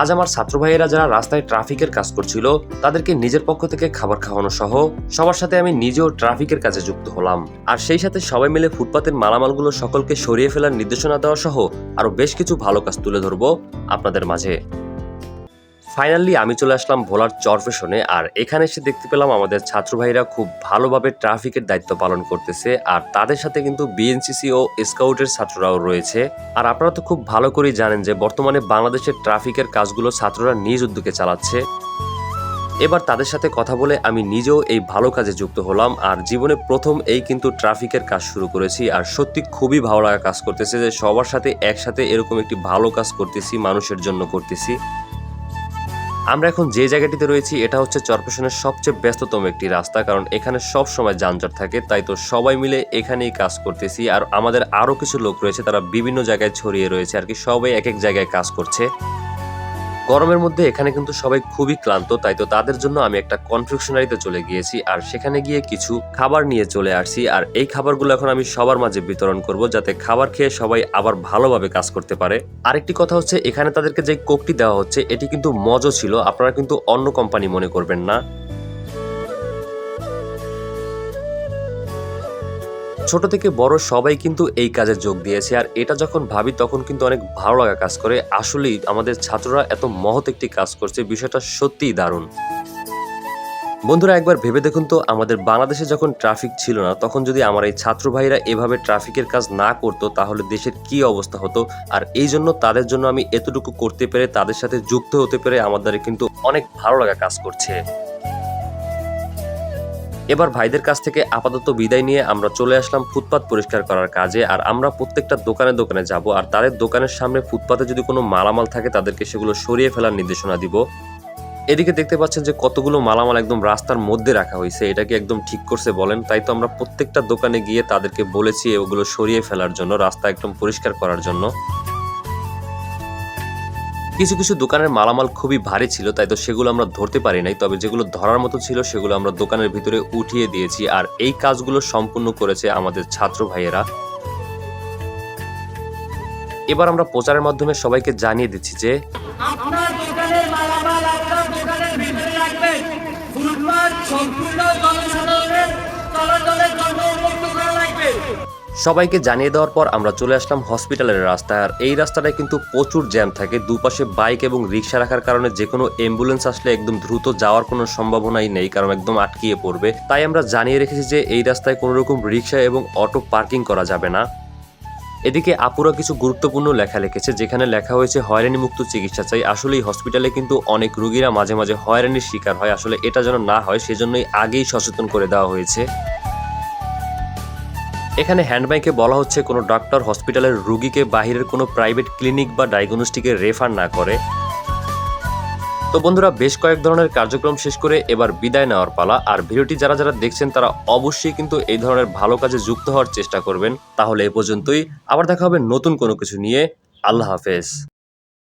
আজ আমার ছাত্র ভাইয়েরা যারা রাস্তায় ট্রাফিকের কাজ করছিল, তাদেরকে নিজের পক্ষ থেকে খাবার খাওয়ানো সহ সবার সাথে আমি নিজেও ট্রাফিকের কাজে যুক্ত হলাম। আর সেই সাথে সবাই মিলে ফুটপাতের মালামালগুলো সকলকে সরিয়ে ফেলার নির্দেশনা দেওয়া সহ আরও বেশ কিছু ভালো কাজ তুলে ধরবো আপনাদের মাঝে। ফাইনালি আমি চলে আসলাম ভোলার চরফেশনে আর এখানে এসে দেখতে পেলাম আমাদের ছাত্র ভাইরা খুব ভালোভাবে ট্রাফিকের দায়িত্ব পালন করতেছে, আর তাদের সাথে কিন্তু বিএনসিসি ও স্কাউটের ছাত্ররাও রয়েছে। আর আপনারা তো খুব ভালো করেই জানেন যে বর্তমানে বাংলাদেশের ট্রাফিকের কাজগুলো ছাত্ররা নিজ উদ্যোগে চালাচ্ছে। এবার তাদের সাথে কথা বলে আমি নিজেও এই ভালো কাজে যুক্ত হলাম, আর জীবনে প্রথম এই কিন্তু ট্রাফিকের কাজ শুরু করেছি, আর সত্যি খুবই ভালো লাগা কাজ করতেছে যে সবার সাথে একসাথে এরকম একটি ভালো কাজ করতেছি, মানুষের জন্য করতেছি। আমরা এখন যে জায়গাটিতে রয়েছি, এটা হচ্ছে চরপেশনের সবচেয়ে ব্যস্ততম একটি রাস্তা, কারণ এখানে সব সময় যানজট থাকে, তাই তো সবাই মিলে এখানেই কাজ করতেছি। আর আমাদের আরও কিছু লোক রয়েছে, তারা বিভিন্ন জায়গায় ছড়িয়ে রয়েছে, আর কি সবাই এক এক জায়গায় কাজ করছে। গরমের মধ্যে এখানে কিন্তু সবাই খুবই ক্লান্ত, তাই তো তাদের জন্য আমি একটা কনফিউশনারিতে চলে গিয়েছি আর সেখানে গিয়ে কিছু খাবার নিয়ে চলে আসছি আর এই খাবারগুলো এখন আমি সবার মাঝে বিতরণ করব যাতে খাবার খেয়ে সবাই আবার ভালোভাবে কাজ করতে পারে। আরেকটি কথা হচ্ছে, এখানে তাদেরকে যে কোকটি দেওয়া হচ্ছে, এটি কিন্তু মজো ছিল, আপনারা কিন্তু অন্য কোম্পানি মনে করবেন না। ছোট থেকে বড় সবাই কিন্তু এই কাজে যোগ দিয়েছে, আর এটা যখন ভাবি তখন কিন্তু অনেক ভালো লাগা কাজ করে। আসলেই আমাদের ছাত্ররা এত মহৎ একটি কাজ করছে, বিষয়টা সত্যিই দারুণ। বন্ধুরা, একবার ভেবে দেখুন তো, আমাদের বাংলাদেশে যখন ট্রাফিক ছিল না, তখন যদি আমার এই ছাত্র ভাইরা এভাবে ট্রাফিকের কাজ না করতো, তাহলে দেশের কি অবস্থা হতো? আর এই জন্য তাদের জন্য আমি এতটুকু করতে পেরে, তাদের সাথে যুক্ত হতে পেরে আমাদের কিন্তু অনেক ভালো লাগা কাজ করছে। এবার ভাইদের কাছ থেকে আপাতত বিদায় নিয়ে আমরা চলে আসলাম ফুটপাত পরিষ্কার করার কাজে, আর আমরা প্রত্যেকটা দোকানে দোকানে যাব, আর তাদের দোকানের সামনে ফুটপাতে যদি কোনো মালামাল থাকে তাদেরকে সেগুলো সরিয়ে ফেলার নির্দেশনা দিব। এদিকে দেখতে পাচ্ছেন যে কতগুলো মালামাল একদম রাস্তার মধ্যে রাখা হয়েছে এটাকে একদম ঠিক করছে বলেন? তাই তো আমরা প্রত্যেকটা দোকানে গিয়ে তাদেরকে বলেছি ওগুলো সরিয়ে ফেলার জন্য, রাস্তা একদম পরিষ্কার করার জন্য। কিছু কিছু দোকানের মালামাল খুবই ভারী ছিল, তাই তো সেগুলো আমরা ধরতে পারি নাই। তবে যেগুলো ধরার মতো ছিল, সেগুলো আমরা দোকানের ভিতরে উঠিয়ে দিয়েছি আর এই কাজগুলো সম্পূর্ণ করেছে আমাদের ছাত্র ভাইয়েরা। এবার আমরা প্রচারের মাধ্যমে সবাইকে জানিয়ে দিচ্ছি যে সম্পূর্ণ সবাইকে জানিয়ে দেওয়ার পর আমরা চলে আসলাম হসপিটালের রাস্তায়। আর এই রাস্তাটায় কিন্তু প্রচুর জ্যাম থাকে। দুপাশে বাইক এবং রিক্সা রাখার কারণে যে কোনো অ্যাম্বুলেন্স আসলে একদম দ্রুত যাওয়ার কোনো সম্ভাবনাই নেই, কারণ একদম আটকিয়ে পড়বে। তাই আমরা জানিয়ে রেখেছি যে এই রাস্তায় কোনো রকম রিক্সা এবং অটো পার্কিং করা যাবে না। এদিকে আপুরা কিছু গুরুত্বপূর্ণ লেখা লিখেছে, যেখানে লেখা হয়েছে, হয়রানি মুক্ত চিকিৎসা চাই। আসলে এই হসপিটালে কিন্তু অনেক রুগীরা মাঝে মাঝে হয়রানির শিকার হয়। আসলে এটা যেন না হয়, সেজন্যই আগেই সচেতন করে দেওয়া হয়েছে। এখানে হ্যান্ডব্যাংকে বলা হচ্ছে কোনো ডাক্তার হসপিটালের রুগীকে বাহিরের কোনো প্রাইভেট ক্লিনিক বা ডায়াগনস্টিকে রেফার না করে। তো বন্ধুরা, বেশ কয়েক ধরনের কার্যক্রম শেষ করে এবার বিদায় নেওয়ার পালা। আর ভিডিওটি যারা যারা দেখছেন, তারা অবশ্যই কিন্তু এই ধরনের ভালো কাজে যুক্ত হওয়ার চেষ্টা করবেন। তাহলে এ পর্যন্তই। আবার দেখা হবে নতুন কোনো কিছু নিয়ে। আল্লাহ হাফেজ।